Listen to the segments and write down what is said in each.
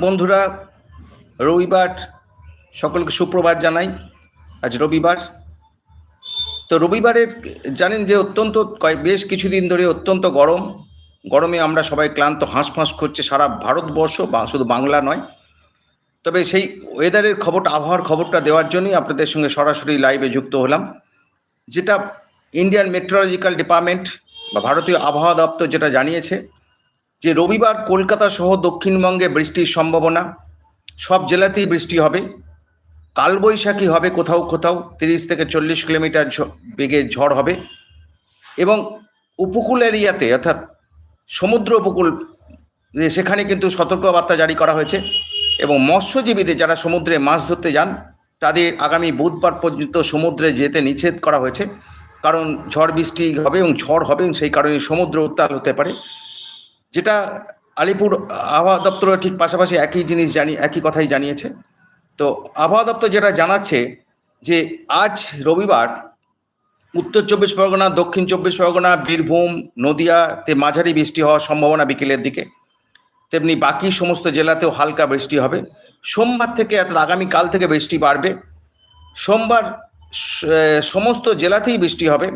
বন্ধুরা, রবিবার সকলকে সুপ্রভাত জানাই। আজ রবিবার। তো রবিবারের, জানেন যে অত্যন্ত বেশ কিছুদিন ধরে অত্যন্ত গরম। গরমে আমরা সবাই ক্লান্ত, হাঁসফাঁস করছে সারা ভারতবর্ষ, বা শুধু বাংলা নয়। তবে সেই ওয়েদারের খবরটা, আবহাওয়ার খবরটা দেওয়ার জন্যই আপনাদের সঙ্গে সরাসরি লাইভে যুক্ত হলাম। যেটা ইন্ডিয়ান মেট্রোলজিক্যাল ডিপার্টমেন্ট বা ভারতীয় আবহাওয়া দপ্তর যেটা জানিয়েছে যে রবিবার কলকাতা সহ দক্ষিণবঙ্গে বৃষ্টির সম্ভাবনা, সব জেলাতেই বৃষ্টি হবে। কালবৈশাখী হবে কোথাও কোথাও, তিরিশ থেকে চল্লিশ কিলোমিটার বেগে ঝড় হবে। এবং উপকূল এরিয়াতে অর্থাৎ সমুদ্র উপকূল সেখানে কিন্তু সতর্কবার্তা জারি করা হয়েছে। এবং মৎস্যজীবীদের যারা সমুদ্রে মাছ ধরতে যান, তাদের আগামী বুধবার পর্যন্ত সমুদ্রে যেতে নিষেধ করা হয়েছে। কারণ ঝড় বৃষ্টি হবে এবং ঝড় হবে সেই কারণে সমুদ্র উত্তাল হতে পারে। যেটা আলিপুর আবহাওয়া দপ্তরের ঠিক পাশাপাশি একই জিনিস জানি, একই কথাই জানিয়েছে। তো আবহাওয়া দপ্তর যেটা জানাচ্ছে যে আজ রবিবার উত্তর চব্বিশ পরগনা, দক্ষিণ চব্বিশ পরগনা, বীরভূম, নদিয়াতে মাঝারি বৃষ্টি হওয়ার সম্ভাবনা বিকেলের দিকে। তেমনি বাকি সমস্ত জেলাতেও হালকা বৃষ্টি হবে। সোমবার থেকে অর্থাৎ আগামীকাল থেকে বৃষ্টি বাড়বে। সোমবার সমস্ত জেলাতেই বৃষ্টি হবে।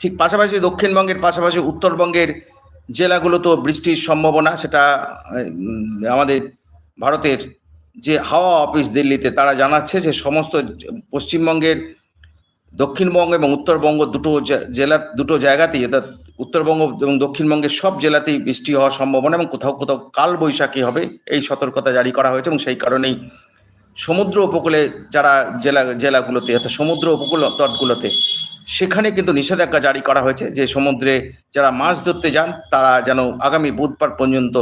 ঠিক পাশাপাশি দক্ষিণবঙ্গের পাশাপাশি উত্তরবঙ্গের জেলাগুলোতেও বৃষ্টির সম্ভাবনা, সেটা আমাদের ভারতের যে হাওয়া অফিস দিল্লিতে, তারা জানাচ্ছে যে সমস্ত পশ্চিমবঙ্গের দক্ষিণবঙ্গ এবং উত্তরবঙ্গ দুটো জেলা, দুটো জায়গাতেই, অর্থাৎ উত্তরবঙ্গ এবং দক্ষিণবঙ্গের সব জেলাতেই বৃষ্টি হওয়ার সম্ভাবনা এবং কোথাও কোথাও কাল বৈশাখী হবে, এই সতর্কতা জারি করা হয়েছে এবং সেই কারণেই সমুদ্র উপকূলে যারা জেলা, জেলাগুলোতে, অর্থাৎ সমুদ্র উপকূল তটগুলোতে সেখানে কিন্তু নিষেধাজ্ঞা জারি করা হয়েছে যে সমুদ্রে যারা মাছ ধরতে যান, তারা যেন আগামী বুধবার পর্যন্ত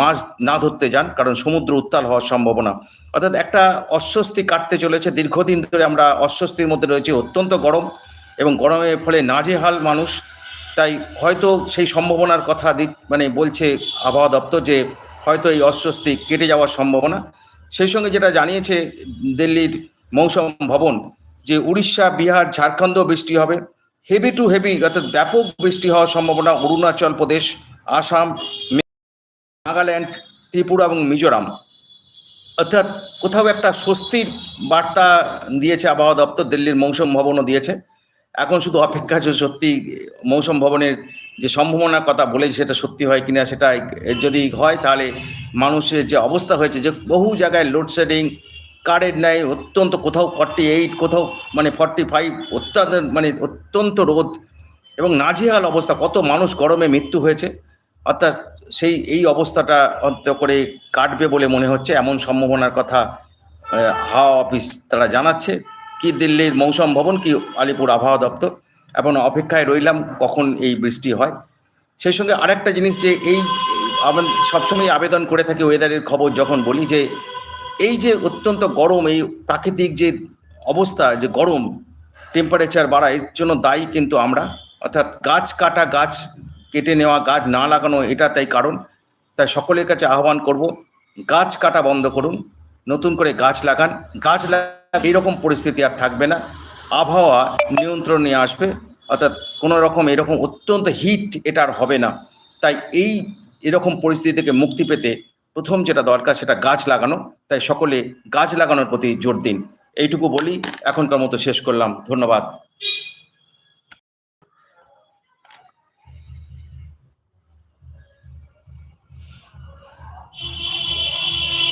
মাছ না ধরতে যান, কারণ সমুদ্র উত্তাল হওয়ার সম্ভাবনা। অর্থাৎ একটা অস্বস্তি কাটতে চলেছে। দীর্ঘদিন ধরে আমরা অস্বস্তির মধ্যে রয়েছি, অত্যন্ত গরম এবং গরমের ফলে নাজেহাল মানুষ। তাই হয়তো সেই সম্ভাবনার কথা মানে বলছে আবহাওয়া দপ্তর যে হয়তো এই অস্বস্তি কেটে যাওয়ার সম্ভাবনা। সেই সঙ্গে যেটা জানিয়েছে দিল্লির মৌসুম ভবন যে উড়িষ্যা, বিহার ঝাড়খণ্ডও বৃষ্টি হবে। হেভি টু হেভি অর্থাৎ ব্যাপক বৃষ্টি হওয়ার সম্ভাবনা অরুণাচল প্রদেশ, আসাম নাগাল্যান্ড, ত্রিপুরা এবং মিজোরাম। অর্থাৎ কোথাও একটা স্বস্তির বার্তা দিয়েছে আবহাওয়া দপ্তর, দিল্লির মৌসুম ভবনও দিয়েছে। এখন শুধু অপেক্ষা যে সত্যি মৌসুম ভবনের যে সম্ভাবনার কথা বলেছে, সেটা সত্যি হয় কিনা সেটা যদি হয়, তাহলে মানুষের যে অবস্থা হয়েছে, যে বহু জায়গায় লোডশেডিং কারেন্ট নেই অত্যন্ত কোথাও ফর্টি এইট কোথাও মানে ফর্টি ফাইভ অত্যন্ত মানে অত্যন্ত রোদ এবং নাজেহাল অবস্থা। কত মানুষ গরমে মৃত্যু হয়েছে। অর্থাৎ সেই, এই অবস্থাটা অন্ত করে কাটবে বলে মনে হচ্ছে। এমন সম্ভাবনার কথা হাওয়া অফিস তারা জানাচ্ছে। কি দিল্লির মৌসুম ভবন, কি আলিপুর আবহাওয়া দপ্তর? এখন অপেক্ষায় রইলাম কখন এই বৃষ্টি হয়। সেই সঙ্গে আরেকটা জিনিস যে এই সবসময় আবেদন করে থাকি ওয়েদারের খবর যখন বলি যে এই যে অত্যন্ত গরম, এই প্রাকৃতিক যে অবস্থা, যে গরম টেম্পারেচার বাড়া, এর জন্য দায়ী কিন্তু আমরা। অর্থাৎ গাছ কাটা, গাছ কেটে নেওয়া, গাছ না লাগানো, এটা তাই কারণ। তাই সকলের কাছে আহ্বান করব, গাছ কাটা বন্ধ করুন, নতুন করে গাছ লাগান। গাছ লাগা এইরকম পরিস্থিতি আর থাকবে না। আবহাওয়া নিয়ন্ত্রণে আসবে, অর্থাৎ কোনো রকম এরকম অত্যন্ত হিট এটা আর হবে না। তাই এই এরকম পরিস্থিতি থেকে মুক্তি পেতে প্রথম যেটা দরকার সেটা গাছ লাগানো। তাই সকলে গাছ লাগানোর প্রতি জোর দিন। এইটুকু বলি, এখনকার মতো শেষ করলাম। ধন্যবাদ।